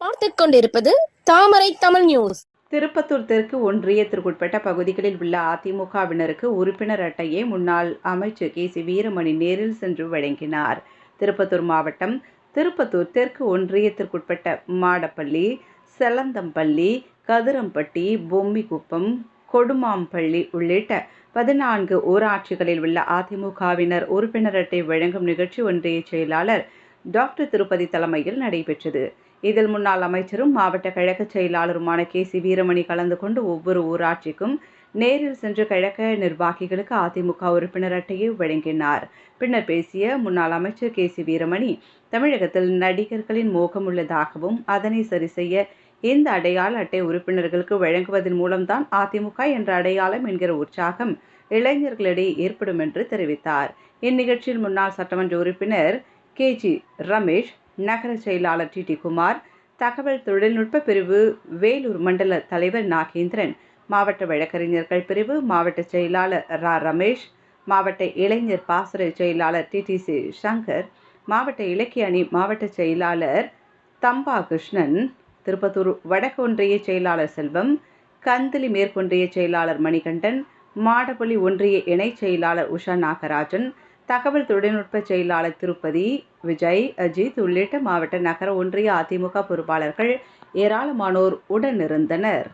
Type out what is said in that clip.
பார்த்துக் கொண்டிருப்பது தாமரை தமிழ் நியூஸ் திருப்பத்தூர் தெற்கு ஒன்றியத்திற்குட்பட்ட பகுதிகளில் உள்ள அதிமுகவினருக்கு உறுப்பினர் அட்டையை முன்னாள் அமைச்சர் கே சி வீரமணி நேரில் சென்று வழங்கினார். திருப்பத்தூர் மாவட்டம் திருப்பத்தூர் தெற்கு ஒன்றியத்திற்குட்பட்ட மாடப்பள்ளி செலந்தம்பள்ளி கதிரம்பட்டி பொம்மிக்குப்பம் கொடுமாம்பள்ளி உள்ளிட்ட பதினான்கு ஊராட்சிகளில் உள்ள அதிமுகவினர் உறுப்பினர் அட்டை வழங்கும் நிகழ்ச்சி ஒன்றிய செயலாளர் டாக்டர் திருப்பதி தலைமையில் நடைபெற்றது. இதில் முன்னாள் அமைச்சரும் மாவட்ட கழக செயலாளருமான கே சி வீரமணி கலந்து கொண்டு ஒவ்வொரு ஊராட்சிக்கும் நேரில் சென்று கழக நிர்வாகிகளுக்கு அதிமுக உறுப்பினர் அட்டையை வழங்கினார். பின்னர் பேசிய முன்னாள் அமைச்சர் கே சி வீரமணி தமிழகத்தில் நடிகர்களின் மோகம் உள்ளதாகவும் அதனை சரி செய்ய இந்த அடையாள அட்டை உறுப்பினர்களுக்கு வழங்குவதன் மூலம்தான் அதிமுக என்ற அடையாளம் என்கிற உற்சாகம் இளைஞர்களிடையே ஏற்படும் என்று தெரிவித்தார். இந்நிகழ்ச்சியில் முன்னாள் சட்டமன்ற உறுப்பினர் கே ஜி ரமேஷ் நகர செயலாளர் டி டி குமார் தகவல் தொழில்நுட்ப பிரிவு வேலூர் மண்டல தலைவர் நாகேந்திரன் மாவட்ட வழக்கறிஞர்கள் பிரிவு மாவட்ட செயலாளர் ரா. ரமேஷ் மாவட்ட இளைஞர் பாசறை செயலாளர் டிடிசி சங்கர் மாவட்ட இலக்கிய அணி மாவட்ட செயலாளர் தம்பா கிருஷ்ணன் திருப்பத்தூர் வடக்கு ஒன்றிய செயலாளர் செல்வம் கந்திலி மேற்கொன்றிய செயலாளர் மணிகண்டன் மாடப்பள்ளி ஒன்றிய இணைச் செயலாளர் உஷா நாகராஜன் தகவல் தொழில்நுட்ப செயலாளர் திருப்பதி விஜய் அஜித் உள்ளிட்ட மாவட்ட நகர ஒன்றிய அதிமுக பொறுப்பாளர்கள் ஏராளமானோர் உடனிருந்தனர்.